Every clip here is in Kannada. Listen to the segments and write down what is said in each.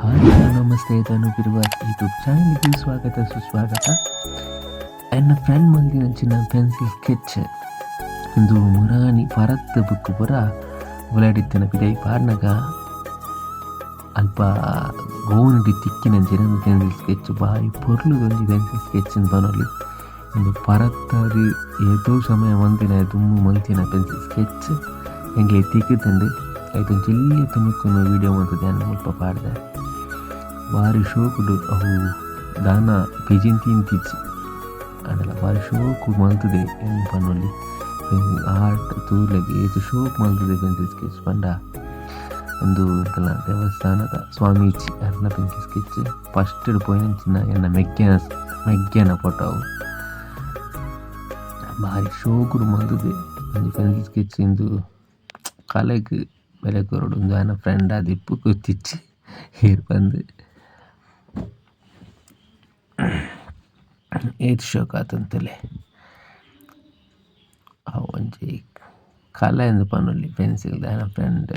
ಹಾಯ್, ನಮಸ್ತೆ. ತನುಗಿರುವ ಯೂಟ್ಯೂಬ್ ಚಾನಲ್ಗೆ ಸ್ವಾಗತ, ಸುಸ್ವಾಗತ. ಎನ್ನ ಫ್ರೆಂಡ್ ಮಲ್ದಿನಂಚಿನ ಪೆನ್ಸಿಲ್ ಸ್ಕೆಚ್ ಇಂದು ಮುರಾನಿ ಪರತ್ ಬುಕ್ ಪುರ ಉಲಾಡಿತ್ತನ ಪಿದೈ ಪಾರ್ನಗ ಅಲ್ಪ ಗೋನಡಿ ತಿಕ್ಕಿನ ಜಿನ ಪೆನ್ಸಿಲ್ ಸ್ಕೆಚ್ ಬಾರಿ ಪೊರ್ಲುದೊಂಜಿ ಪೆನ್ಸಿಲ್ ಸ್ಕೆಚ್ ಬನೊಲಿ ಇಂದು ಪರತ್ತದು ಎದೋ ಸಮಯ ಮಂತಿನ ದುಮ್ಮು ಮಂತಿನ ಪೆನ್ಸಿಲ್ ಸ್ಕೆಚ್ ಹೆಂಗೆ ತಿಕ್ಕುತ್ತಂಡು ಐದು ಜಿಲ್ಲೆ ತುಮುಕುನ ವೀಡಿಯೋ ಮಂತದೆ ಅನ್ನ ಮುಲ್ಪ ಪಾಡ್ದೆ. ಭಾರಿ ಶೋಕುಡು ಅವು ದಾನ ಪೆಜಿನ್ ತಿಂತಿಚ್ಚಿ ಅದೆಲ್ಲ ಬಾರಿ ಶೋಕು ಮಲ್ತದೆ ಏನು ಪನ್ನೊಲಿ ಆರ್ಟ್ ತೂಲೆಗೆ ಏತು ಶೋಕ್ ಮಲ್ತದೆ ಪೆನ್ಸಿಲ್ ಸ್ಕೆಚ್ ಪಂಡ ಒಂದು ಎಂಕಲ್ಲ ದೇವಸ್ಥಾನದ ಸ್ವಾಮೀಜಿ ಅರ್ನ ಪೆನ್ಸಿಲ್ ಸ್ಕೆಚ್ ಫಸ್ಟ್ ಪೋಯಿಂಚಿನ ಎನ್ನ ಮೆಗ್ಗೆನ ಮೆಗ್ಗೆನ ಫೋಟೋ. ಅವು ಭಾರಿ ಶೋಕುಡು ಮಲ್ತದೆ ಒಂದು ಪೆನ್ಸಿಲ್ ಸ್ಕೆಚ್ ಇಂದು ಕಲೆಗ್ ಬೆಲೆ ಕೊರಡು ಒಂದು ಆನ ಫ್ರೆಂಡ್ ಆದಿಪ್ಪು ಗೊತ್ತಿಚ್ಚಿ ಹೇರ್ ಬಂದು ಏತ್ ಶೋಕ್ ಆತಂತಲೆ ಅವು ಒಂಜಿ ಕಲ ಎಂದು ಪನೊಲಿ ಪೆನ್ಸಿಲ್ ದಾನ ಫ್ರೆಂಡ್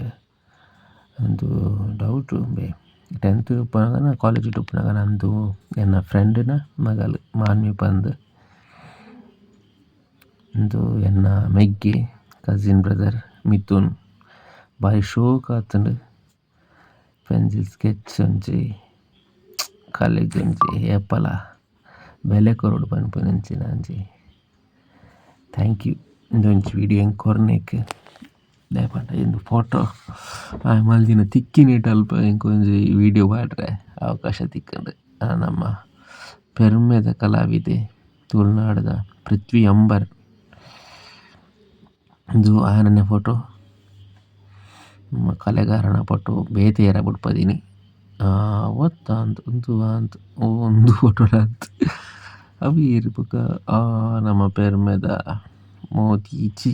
ಒಂದು ಡೌಟ್ ಬೇ ಟೆಂತ್ ಉಪ್ಪನಗನ ಕಾಲೇಜ್ ಉಪ್ಪನಾಗ ನಂದು ಎನ್ನ ಫ್ರೆಂಡ್ನ ಮಗಲ್ ಮಾನ್ವಿ ಪಂದ್. ಉಂದು ಎನ್ನ ಮೆಗ್ಗೆ ಕಸಿನ್ ಬ್ರದರ್ ಮಿಥುನ್. ಬಾರಿ ಶೋಕ್ ಆತುಂಡು ಪೆನ್ಸಿಲ್ ಸ್ಕೆಚ್ ಒಂಜಿ ಕಾಲೇಜ್ ಒಂಜಿ, ಏಪಲ. ಕೊರೊಡು ಪನ್ಪುನಂಚಿನ ಒಂಜಿ ಥ್ಯಾಂಕ್ ಯು ಇಂದೊಂಜಿ ವಿಡಿಯೋ ಎಂಕ್ ಕೊರ್ನೆಗ್ ದಾಯೆ ಇಂದು ಫೋಟೋ ಮಲ್ದಿನ ತಿಕ್ಕಿನೇಟ್ ಅಲ್ಪ ಹೆಂಗೆ ವಿಡಿಯೋ ಮಾಡ್ರೆ, ಅವಕಾಶ ತಿಕ್ಕುಂಡು ನಮ್ಮ ಪೆರ್ಮೆದ ಕಲಾವಿದೆ, ತುಳುನಾಡದ ಪೃಥ್ವಿ ಅಂಬರ್. ಇಂದು ಆಯನನೆ ಫೋಟೋ ನಮ್ಮ ಕಲೆಗಾರನ ಫೋಟೋ ಬೇತೆಯರ ಬಿಡ್ಪದೀನಿ ಒತ್ತ ಅಂತ ಒಂದು ಅಂತ ಒಂದು ಫೋಟೋ ಅಂದ್ ಅವು ಇರು ಬೊಕ ಆ ನಮ್ಮ ಪೆರ್ಮೆದ ಮೋತಿಜಿ